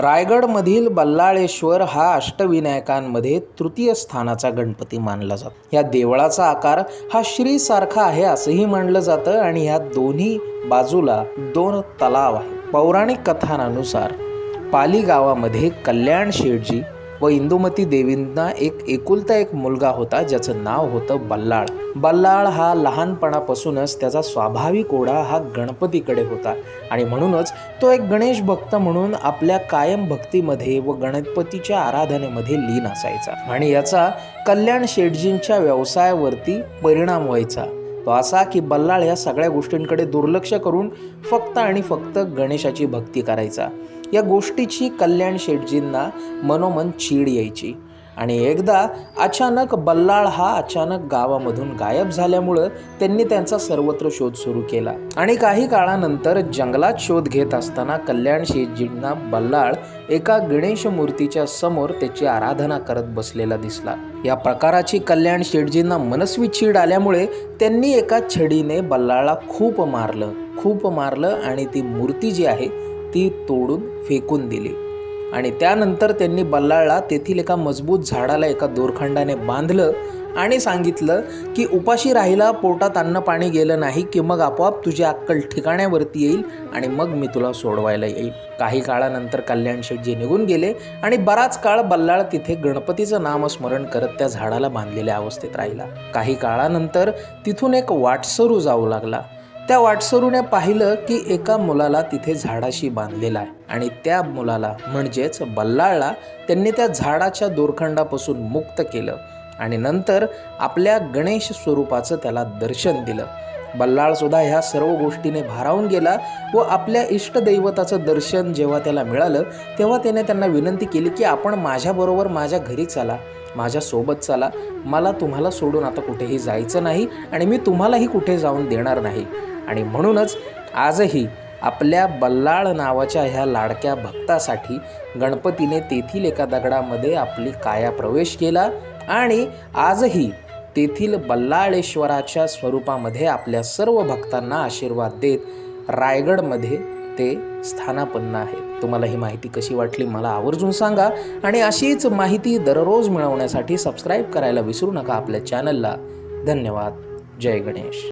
रायगडमधील बल्लाळेश्वर हा अष्टविनायकांमध्ये तृतीय स्थानाचा गणपती मानला जातो. या देवळाचा आकार हा श्रीसारखा आहे असंही मानलं जातं आणि ह्या दोन्ही बाजूला दोन तलाव आहे पौराणिक कथांनुसार पाली गावामध्ये कल्याण शेठजी व इंदुमती देवींना एक एकुलता एक मुलगा होता ज्याचं नाव होतं बल्लाळ. बल्लाळ हा लहानपणापासूनच त्याचा स्वाभाविक ओढा हा गणपतीकडे होता. आणि म्हणूनच तो एक गणेश भक्त म्हणून आपल्या कायम भक्तीमध्ये व गणपतीच्या आराधनेमध्ये लीन असायचा. आणि याचा कल्याण शेटजींच्या व्यवसायावरती परिणाम व्हायचा. तो असा की बल्लाळ या सगळ्या गोष्टींकडे दुर्लक्ष करून फक्त आणि फक्त गणेशाची भक्ती करायचा. या गोष्टीची कल्याण शेटजींना मनोमन चीड यायची. आणि एकदा अचानक बल्लाळ हा अचानक गावामधून गायब झाल्यामुळं त्यांनी त्यांचा सर्वत्र शोध सुरू केला. आणि काही काळानंतर जंगलात शोध घेत असताना कल्याण शेठजींना बल्लाळ एका गणेश मूर्तीच्या समोर त्याची आराधना करत बसलेला दिसला. या प्रकाराची कल्याण शेटजींना मनस्वी चीड आल्यामुळे त्यांनी एका छडीने बल्लाळला खूप मारलं. खूप मारलं आणि ती मूर्ती जी आहे ती तोडून फेकून दिली. आणि त्यानंतर त्यांनी बल्लाळला तेथील एका मजबूत झाडाला एका दोरखंडाने बांधलं आणि सांगितलं की उपाशी राहिला पोटात अन्न पाणी गेलं नाही की मग आपोआप तुझी अक्कल ठिकाण्यावरती येईल आणि मग मी तुला सोडवायला येईल. काही काळानंतर कल्याण शेठजी निघून गेले आणि बराच काळ बल्लाळ तिथे गणपतीचं नामस्मरण करत त्या झाडाला बांधलेल्या अवस्थेत राहिला. काही काळानंतर तिथून एक वाटसरू जाऊ लागला. त्या वाटसरूने पाहिलं की एका मुलाला तिथे झाडाशी बांधलेला आहे. आणि त्या मुलाला म्हणजेच बल्लाळला त्यांनी त्या झाडाच्या दोरखंडापासून मुक्त केलं आणि नंतर आपल्या गणेश स्वरूपाचं त्याला दर्शन दिलं. बल्लाळसुद्धा ह्या सर्व गोष्टीने भारावून गेला व आपल्या इष्टदैवताचं दर्शन जेव्हा त्याला मिळालं तेव्हा त्याने त्यांना विनंती केली की आपण माझ्याबरोबर माझ्या घरी चला. माझ्यासोबत चला. मला तुम्हाला सोडून आता कुठेही जायचं नाही आणि मी तुम्हालाही कुठे जाऊन देणार नाही. आणि म्हणूनच आजही आपल्या बल्लाळ नावाच्या ह्या लाडक्या भक्तासाठी गणपतीने तेथील एका दगडामध्ये आपली काया प्रवेश केला आणि आजही तेथील बल्लाळेश्वराच्या स्वरूपामध्ये आपल्या सर्व भक्तांना आशीर्वाद देत रायगडमध्ये ते स्थानापन्न आहेत. तुम्हाला ही माहिती कशी वाटली मला आवर्जून सांगा आणि अशीच माहिती दररोज मिळवण्यासाठी सबस्क्राईब करायला विसरू नका आपल्या चॅनलला धन्यवाद. जय गणेश.